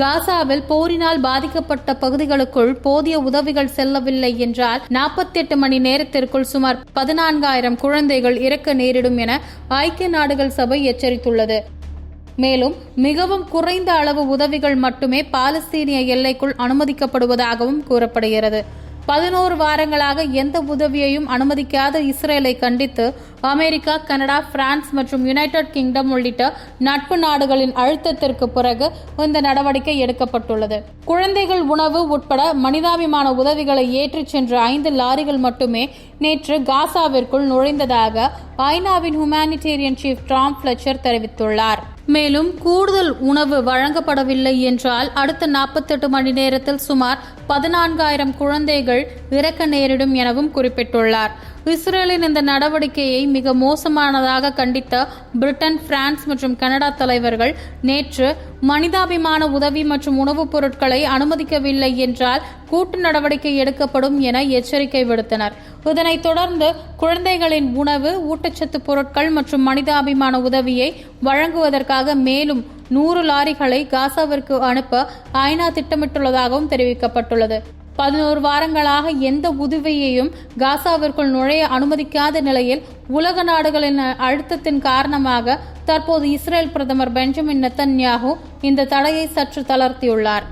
காசாவில் போரினால் பாதிக்கப்பட்ட பகுதிகளுக்குள் போதிய உதவிகள் செல்லவில்லை என்றால் நாற்பத்தி எட்டு மணி நேரத்திற்குள் சுமார் பதினான்காயிரம் குழந்தைகள் இறக்க நேரிடும் என ஐக்கிய நாடுகள் சபை எச்சரித்துள்ளது. மேலும் மிகவும் குறைந்த அளவு உதவிகள் மட்டுமே பாலஸ்தீனிய எல்லைக்குள் அனுமதிக்கப்படுவதாகவும் கூறப்படுகிறது. பதினோரு வாரங்களாக எந்த உதவியையும் அனுமதிக்காத இஸ்ரேலை கண்டித்து அமெரிக்கா கனடா பிரான்ஸ் மற்றும் யுனைடெட் கிங்டம் உள்ளிட்ட நட்பு நாடுகளின் அழுத்தத்திற்கு பிறகு இந்த நடவடிக்கை எடுக்கப்பட்டுள்ளது. குழந்தைகள் உணவு உட்பட மனிதாபிமான உதவிகளை ஏற்றிச் சென்ற ஐந்து லாரிகள் மட்டுமே நேற்று காசாவிற்குள் நுழைந்ததாக ஐநாவின் ஹுமானிடேரியன் சீஃப் டாம் பிளச்சர் தெரிவித்துள்ளார். மேலும் கூடுதல் உணவு வழங்கப்படவில்லை என்றால் அடுத்த நாற்பத்தெட்டு மணி நேரத்தில் சுமார் பதினான்காயிரம் குழந்தைகள் இறக்க நேரிடும் எனவும் குறிப்பிட்டுள்ளார். இஸ்ரேலின் இந்த நடவடிக்கையை மிக மோசமானதாக கண்டித்த பிரிட்டன் பிரான்ஸ் மற்றும் கனடா தலைவர்கள் நேற்று மனிதாபிமான உதவி மற்றும் உணவுப் பொருட்களை அனுமதிக்கவில்லை என்றால் கூட்டு நடவடிக்கை எடுக்கப்படும் என எச்சரிக்கை விடுத்தனர். இதனைத் தொடர்ந்து குழந்தைகளின் உணவு ஊட்டச்சத்து பொருட்கள் மற்றும் மனிதாபிமான உதவியை வழங்குவதற்காக மேலும் நூறு லாரிகளை காசாவிற்கு அனுப்ப ஐநா திட்டமிட்டுள்ளதாகவும் தெரிவிக்கப்பட்டுள்ளது. பதினோரு வாரங்களாக எந்த உதவியையும் காசாவிற்குள் நுழைய அனுமதிக்காத நிலையில் உலக நாடுகளின் அழுத்தத்தின் காரணமாக தற்போது இஸ்ரேல் பிரதமர் பெஞ்சமின் நெத்தன்யாகு இந்த தடையை சற்று தளர்த்தியுள்ளார்.